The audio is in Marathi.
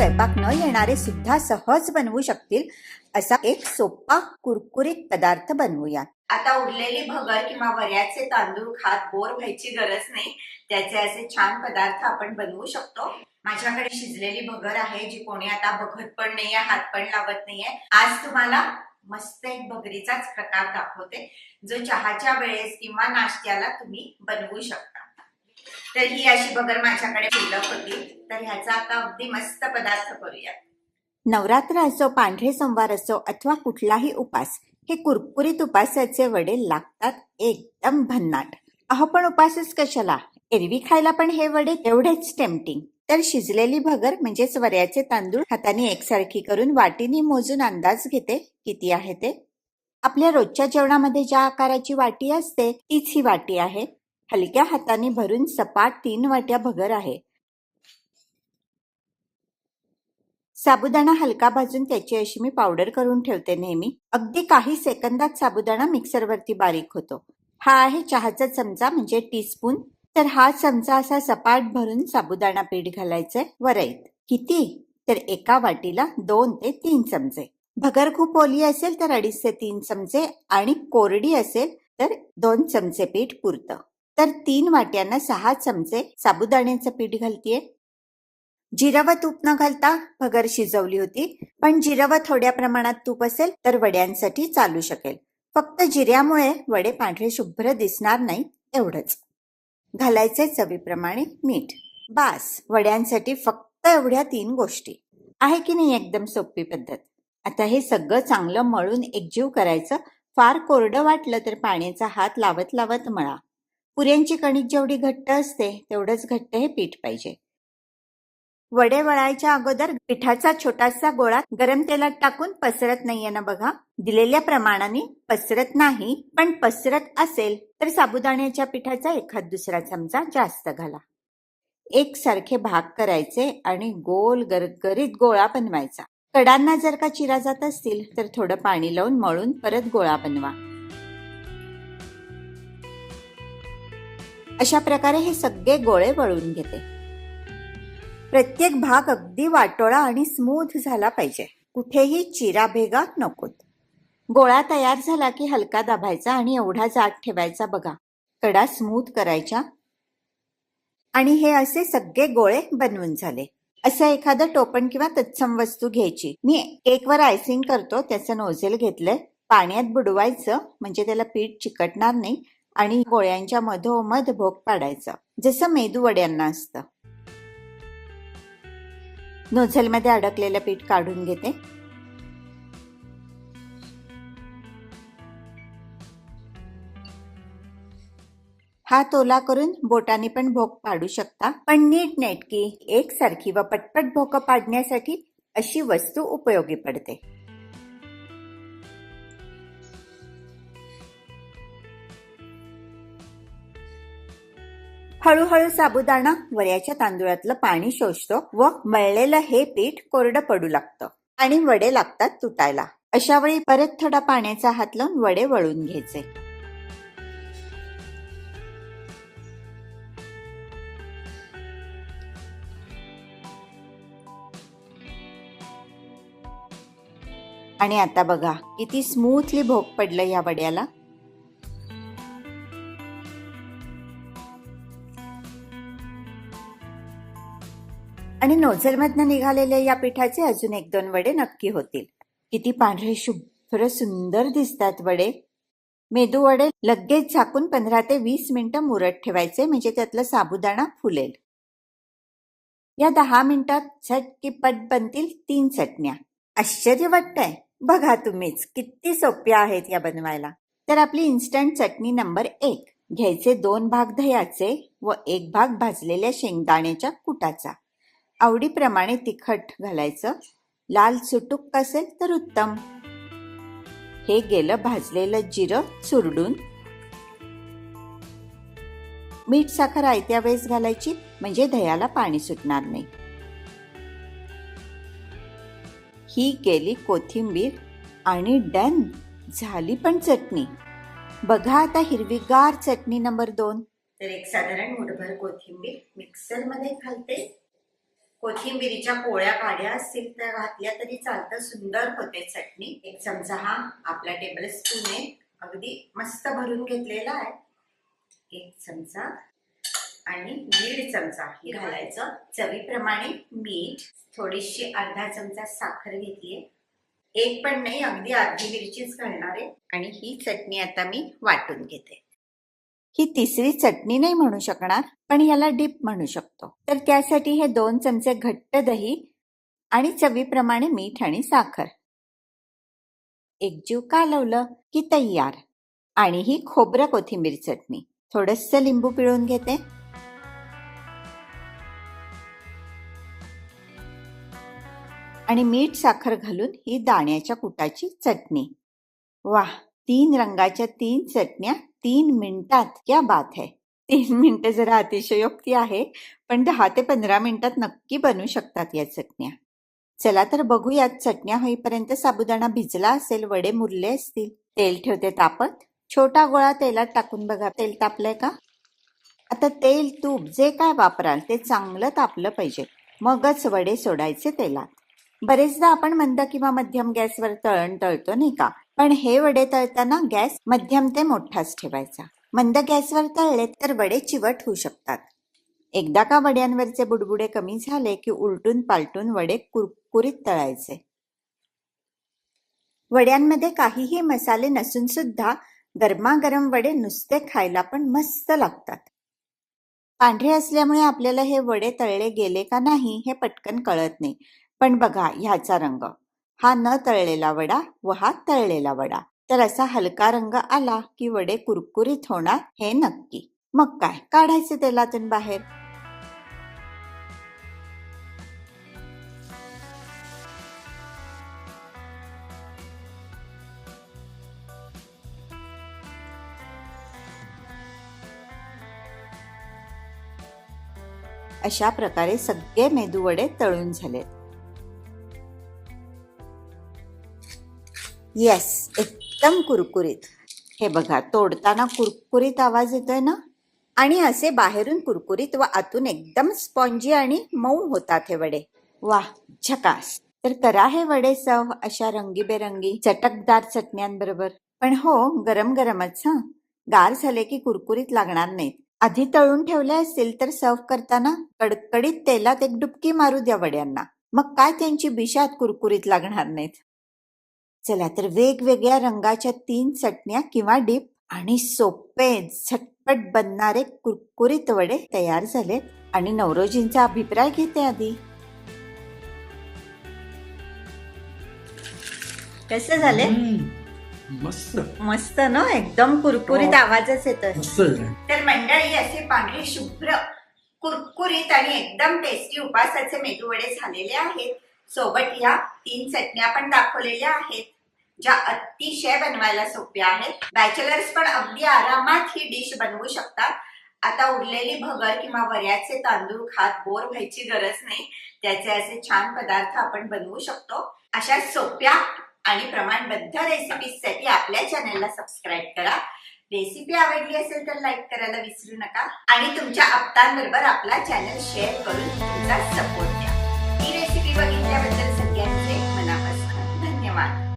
स्वयंपाक न येणारे सुद्धा सहज बनवू शकतील असा एक सोपा कुरकुरीत पदार्थ बनवूया. आता उरलेली भगर किंवा वऱ्याचे तांदूळ खात बोर व्हायची गरज नाही. त्याचे असे छान पदार्थ आपण बनवू शकतो. माझ्याकडे शिजलेली भगर आहे जी कोणी आता बघत पण नाहीये हात पण लावत नाहीये. आज तुम्हाला मस्त एक भगरीचाच प्रकार दाखवते जो चहाच्या वेळेस किंवा नाश्त्याला तुम्ही बनवू शकता. तर ही अशी बगर माझ्याकडे शिल्लक होती. तर ह्याचा आता अगदी मस्त पदार्थ करूया नवरात्र असो पांढरे सोमवार असो अथवा कुठलाही उपास हे कुरकुरीत उपासाचे वडे लागतात एकदम भन्नाट. अहो पण उपासच कशाला? एरवी खायला पण हे वडे तेवढेच टेम्पटिंग. तर शिजलेली भगर म्हणजेच वऱ्याचे तांदूळ हाताने एकसारखी करून वाटीने मोजून अंदाज घेते किती आहे ते? आपल्या रोजच्या जेवणामध्ये ज्या आकाराची वाटी असते तीच ही वाटी आहे. हलक्या हाताने भरून सपाट तीन वाट्या भगर आहे. साबुदाणा हलका भाजून त्याची अशी मी पावडर करून ठेवते नेहमी. अगदी काही सेकंदात साबुदाणा मिक्सरवरती बारीक होतो. हा आहे चहाचा चमचा म्हणजे टीस्पून. तर हा चमचा असा सपाट भरून साबुदाणा पीठ घालायचंय वरईत. किती? तर एका वाटीला दोन ते तीन चमचे. भगर खूप ओली असेल तर अडीच ते तीन चमचे आणि कोरडी असेल तर दोन चमचे पीठ पुरतं. तर तीन वाट्यांना सहा चमचे साबुदाण्याचं पीठ घालतीये. जिरं व तूप न घालता भगर शिजवली होती पण जिरं व थोड्या प्रमाणात तूप असेल तर वड्यांसाठी चालू शकेल. फक्त जिऱ्यामुळे वडे पांढरे शुभ्र दिसणार नाही एवढंच. घालायचे चवीप्रमाणे मीठ. बास वड्यांसाठी फक्त एवढ्या तीन गोष्टी. आहे की नाही एकदम सोपी पद्धत? आता हे सगळं चांगलं मळून एकजीव करायचं फार कोरडं वाटलं तर पाण्याचा हात लावत लावत मळा. पुऱ्यांची कणिक जेवढी घट्ट असते तेवढंच घट्ट हे पीठ पाहिजे. वडे वळायच्या अगोदर पिठाचा छोटासा गोळा गरम तेलात टाकून पसरत नाहीये ना बघा. दिलेल्या प्रमाणाने पसरत नाही पण पसरत असेल तर साबुदाण्याच्या पिठाचा एखाद दुसरा चमचा जास्त घाला. एकसारखे भाग करायचे आणि गोल गरगरीत गोळा बनवायचा. कडांना जर का चिरा जात असतील तर थोडं पाणी लावून मळून परत गोळा बनवा. अशा प्रकारे हे सगळे गोळे वळून घेते. प्रत्येक भाग अगदी वाटोळा आणि स्मूथ झाला पाहिजे. कुठेही चिरा भेगा नकोत. गोळा तयार झाला की हलका दाबायचा आणि एवढा जाग ठेवायचा बघा. कडा स्मूथ करायच्या आणि हे असे सगळे गोळे बनवून झाले. असं एखादं टोपण किंवा तत्सम वस्तू घ्यायची. मी केकवर आयसिंग करतो त्याचं नोझेल घेतलंय. पाण्यात बुडवायचं म्हणजे त्याला पीठ चिकटणार नाही. आणि गोळ्यांच्या मधोमध भोग पाडायचं. जसं मेदू वड्यांना असतं. नोझलमध्ये अडकलेलं पीठ काढून घेते. हा तोला करून बोटाने पण भोग पाडू शकता. पण नीट नेटकी एकसारखी व पटपट भोक पाडण्यासाठी अशी वस्तू उपयोगी पडते. हळूहळू साबुदाणा वऱ्याच्या तांदूळातलं पाणी शोषतो व मळलेलं हे पीठ कोरडं पडू लागतं आणि वडे लागतात तुटायला. अशा वेळी परत थोडा पाण्याचा हात लावून वडे वळून घ्यायचे. आणि आता बघा किती स्मूथली भोग पडलं या वड्याला. आणि नोझलमधनं निघालेल्या या पिठाचे अजून एक दोन वडे नक्की होतील. किती पांढरे शुभ्र सुंदर दिसतात वडे. मेदू वडे लगेच झाकून पंधरा ते वीस मिनिटं मुरत ठेवायचे म्हणजे त्यातलं साबुदाणा फुलेल. या दहा मिनिटात झटकीपट बनतील तीन चटण्या. आश्चर्य वाटतंय. बघा तुम्हीच किती सोप्या आहेत या बनवायला. तर आपली इन्स्टंट चटणी नंबर एक. घ्यायचे दोन भाग दह्याचे व एक भाग भाजलेल्या शेंगदाण्याच्या कुटाचा. आवडीप्रमाणे तिखट घालायचं. लाल सुटूक असेल तर उत्तम. हे गेलं भाजलेलं जिरं चुरडून. मीठ साखर आयत्या वेळेस घालायची म्हणजे दह्याला पाणी सुटणार नाही. ही गेली कोथिंबीर आणि डन. झाली पण चटणी. बघा आता हिरवीगार चटणी नंबर दोन. तर एक साधारण मुठभर कोथिंबीर मिक्सरमध्ये घालते. कोथिंबिरीच्या पोळ्या काढ्या असतील त्या घातल्या तरी चालतं. सुंदर होते चटणी. एक चमचा हा आपला टेबल स्पून आहे अगदी मस्त भरून घेतलेला आहे. एक चमचा आणि दीड चमचा हे घालायचं. चवीप्रमाणे मीठ थोडीशी अर्धा चमचा साखर घेतलीये. एक पण नाही अगदी अर्धी मिरचीच घालणार आहे. आणि ही चटणी आता मी वाटून घेते. ही तिसरी चटणी नाही म्हणू शकणार पण याला डिप म्हणू शकतो. तर त्यासाठी हे दोन चमचे घट्ट दही आणि चवीप्रमाणे मीठ आणि साखर. एकजीव कालवलं की तयार? आणि ही खोबरं कोथिंबीर चटणी. थोडस लिंबू पिळून घेते. आणि मीठ साखर घालून ही दाण्याच्या कुटाची चटणी. वाह! तीन रंगाच्या तीन चटण्या तीन मिनिटात क्या बात है. तीन मिनिटं जरा अतिशयोक्ती आहे पण दहा ते पंधरा मिनिटात नक्की बनू शकतात या चटण्या. चला तर बघूयात चटण्या होईपर्यंत साबुदाणा भिजला असेल वडे मुरले असतील. तेल ठेवते तापत छोटा गोळा तेलात टाकून बघा. तेल तापलंय का? आता तेल तूप जे काय वापराल ते चांगलं तापलं पाहिजे. मगच वडे सोडायचे तेलात. बरेचदा आपण मंद किंवा मध्यम गॅसवर तळण तळतो नाही का? पण हे वडे तळताना गॅस मध्यम ते मोठाच ठेवायचा. मंद गॅसवर तळले तर वडे चिवट होऊ शकतात. एकदा का वड्यांवरचे बुडबुडे कमी झाले की उलटून पालटून वडे कुरकुरीत तळायचे. वड्यांमध्ये काहीही मसाले नसून सुद्धा गरमागरम वडे नुसते खायला पण मस्त लागतात. पांढरे असल्यामुळे आपल्याला हे वडे तळले गेले का नाही हे पटकन कळत नाही. पण बघा ह्याचा रंग. हा न तळलेला वडा व हा तळलेला वडा. तर असा हलका रंग आला की वडे कुरकुरीत होणार हे नक्की. मग काय? काढायचे तेलातून बाहेर. अशा प्रकारे सगळे मेदूवडे तळून झालेत. येस एकदम कुरकुरीत. हे बघा तोडताना कुरकुरीत आवाज येतोय ना? आणि असे बाहेरून कुरकुरीत व आतून एकदम स्पॉन्जी आणि मऊ होतात हे वडे. वा झकास. तर करा हे वडे सव अशा रंगीबेरंगी चटकदार चटण्यांबरोबर. पण हो गरम गरमच हा. गार झाले की कुरकुरीत लागणार नाहीत. आधी तळून ठेवले असतील तर सर्व्ह करताना कडकडीत तेलात एक डुबकी मारू द्या वड्यांना. मग काय त्यांची बिशात कुरकुरीत लागणार नाहीत? चला तर वेगवेगळ्या रंगाच्या तीन चटण्या किंवा डीप आणि सोपे झटपट बनणारे कुरकुरीत वडे तयार झालेत. आणि नवरोजींचा अभिप्राय घेते आधी. कसे झाले? मस्त. मस्त ना? एकदम कुरकुरीत हो. आवाजच येतोय. झालं. तर मंडळी असे पांढरे शुभ्र कुरकुरीत आणि एकदम टेस्टी उपासाचे मेदूवडे झालेले आहेत. सोबत या तीन चटण्या पण दाखवलेल्या आहेत ज्या अतिशय बनवायला सोप्या आहेत. बॅचलर्स पण अगदी आरामात ही डिश बनवू शकतात. आता उरलेली भगर किंवा वऱ्याचे तांदूळ खात बोर व्हायची गरज नाही. त्याचे असे छान पदार्थ आपण बनवू शकतो. अशा सोप्या आणि प्रमाणबद्ध रेसिपीजसाठी आपल्या चॅनलला सबस्क्राईब करा. रेसिपी आवडली असेल तर लाईक करायला विसरू नका. आणि तुमच्या आप्तांबरोबर आपला चॅनल शेअर करून तुमचा सपोर्ट द्या ही रेसिपी बघितल्याबद्दल